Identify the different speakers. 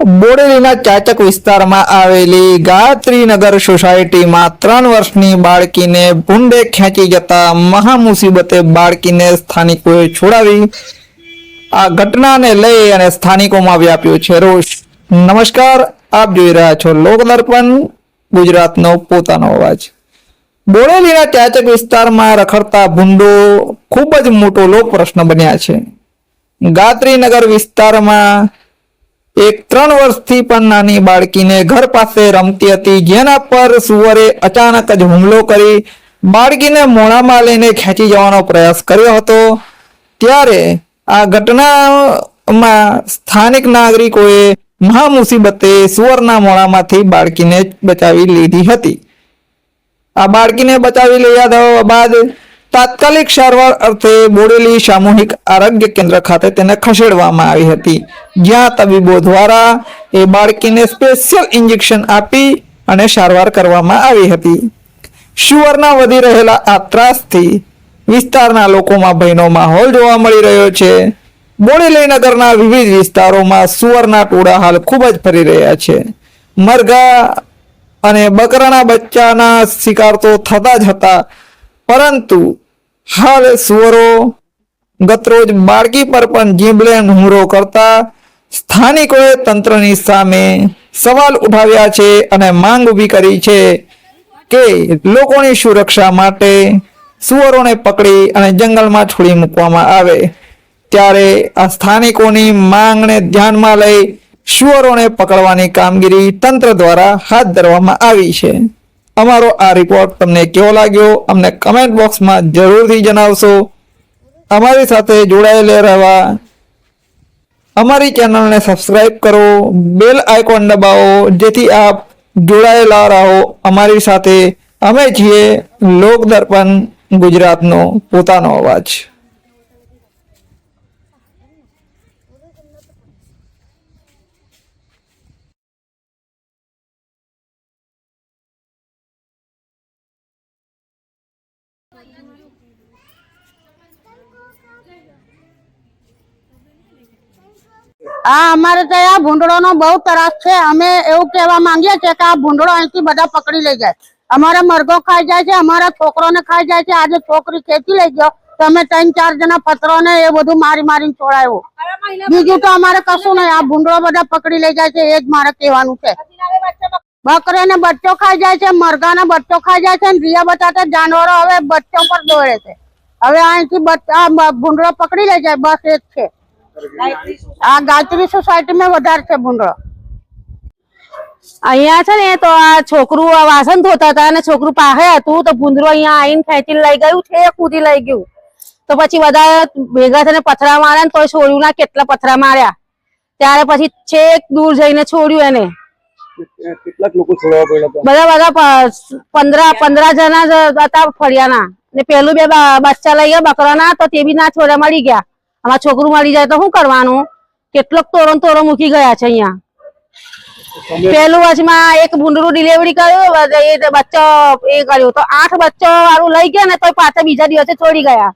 Speaker 1: બોડેલીના ચાચક વિસ્તારમાં આવેલી ગાયત્રીનગર સોસાયટીમાં ત્રણ વર્ષની બાળકીને ભૂંડે ખેંચી જતા મહા મુસીબતે બાળકીને સ્થાનિકોએ છોડાવી. આ ઘટનાને લઈ અને સ્થાનિકોમાં વ્યાપ્યો છે રોષ. નમસ્કાર, આપ જોઈ રહ્યા છો લોકદર્પણ, ગુજરાતનો પોતાનો અવાજ. બોડેલીના ચાચક વિસ્તારમાં રખડતા ભૂંડો ખૂબ જ મોટો લોક પ્રશ્ન બન્યા છે. ગાત્રીનગર વિસ્તારમાં એક ત્રણ વર્ષથી પણ નાની બાળકીને ઘર પાસે રમતી હતી. જેના પર સુવરે અચાનક જ હુમલો કરી બાળકીને મોડામાં લઈને ખેંચી જવાનો પ્રયાસ કર્યો હતો. ત્યારે આ ઘટનામાં સ્થાનિક નાગરિકોએ મહા મુસીબતે સુવરના મોડામાંથી બાળકીને બચાવી લીધી હતી. આ બાળકીને બચાવી લઈ બાદ તાત્કાલિક સારવાર અર્થે બોડેલી સામૂહિક આરોગ્ય કેન્દ્ર ખાતે તેને ખસેડવામાં આવી હતી. જ્યાં તબીબો દ્વારા એ બાળકીને સ્પેશિયલ ઇન્જેક્શન આપી અને સારવાર કરવામાં આવી હતી. સુવરના વધી રહેલા આ ત્રાસથી વિસ્તારના લોકોમાં ભયનો માહોલ જોવા મળી રહ્યો છે. બોડેલી નગરના વિવિધ વિસ્તારોમાં સુવરના ટોળા હાલ ખૂબ જ ફરી રહ્યા છે. મરઘા અને બકરાના બચ્ચાના શિકાર તો થતા જ હતા. પરંતુ હાલ સુવરો ગતરોજ બાળકી પર પણ જીભલે હુમલો કરતા સ્થાનિકોએ તંત્રની સામે સવાલ ઉઠાવ્યા છે અને માંગ ઊભી કરી છે કે લોકોની સુરક્ષા માટે સુવરોને પકડી અને જંગલમાં છોડી મૂકવામાં આવે. ત્યારે આ સ્થાનિકોની માંગને ધ્યાનમાં લઈ સુવરોને પકડવાની કામગીરી તંત્ર દ્વારા હાથ ધરવામાં આવી છે. અમારો આ રિપોર્ટ તમને કેવો લાગ્યો અમને કમેન્ટ બોક્સમાં જરૂરથી જણાવશો. અમારી સાથે જોડાયેલા રહેવા અમારી ચેનલને સબસ્ક્રાઇબ કરો બેલ આઇકોન દબાવો, જેથી આપ જોડાયેલા રહો અમારી સાથે. અમે છીએ લોક દર્પણ ગુજરાતનો પોતાનો અવાજ.
Speaker 2: આ અમારે તો આ ભૂંડળોનો બહુ ત્રાસ છે. અમે એવું કહેવા માંગીએ છીએ કે આ ભૂંડળો અહીંથી બધા પકડી લઈ જાય. અમારા મરઘો ખાઈ જાય છે, અમારા છોકરોને ખાઈ જાય છે. આજે છોકરી ખેંચી લઈ ગયો. તો અમે ત્રણ, ચાર જણા પથરોને એ બધું મારી મારીને છોડાયું બીજું તો અમારે કશું નહીં. આ ભૂંડળો બધા પકડી લઈ જાય છે. એ જ મારે કહેવાનું છે. બકરે ને બચ્ચો ખાઈ જાય છે મરઘા ને બચ્ચો ખાઈ જાય છે રિયા બતાતા જાનવરો હવે બચ્ચો પર દોડે છે. હવે અહીંથી મ- ભૂંડળો પકડી લઈ જાય બસ એ છે. આ ગાયત્રી સોસાયટીમાં વધારે છે ભૂંડળો.
Speaker 3: અહીંયા છે ને તો આ છોકરું વાસણ ધોતા હતા અને છોકરું પાસે હતું, તો ભૂંદરો અહીંયા આઈને ખેંચી લઈ ગયું છે, કૂદી લઈ ગયું. તો પછી બધા ભેગા થઈને પથરા માર્યા ને તો છોડ્યું ના, કેટલા પથરા માર્યા. ત્યારે પછી છેક દૂર જઈને છોડ્યું એને.
Speaker 4: કેટલાક લોકો છોડવા પડ્યા
Speaker 3: બધા બધા પંદર પંદર જણા હતા ફળિયાના. ને પેલું બે બા- બચ્ચા લઈ ગયા બકરાના તો તે બી ના છોડ્યા મળી ગયા. આમાં છોકરું મળી જાય તો શું કરવાનું? કેટલોક તોરણ તોરણ મૂકી ગયા છે અહીંયા. પેલું વચમાં એક ભૂંડરું ડિલિવરી કર્યું એ બચ્ચો એ કર્યું. તો આઠ બચ્ચો વાળું લઈ ગયા ને તો પાછા બીજા દિવસે છોડી ગયા.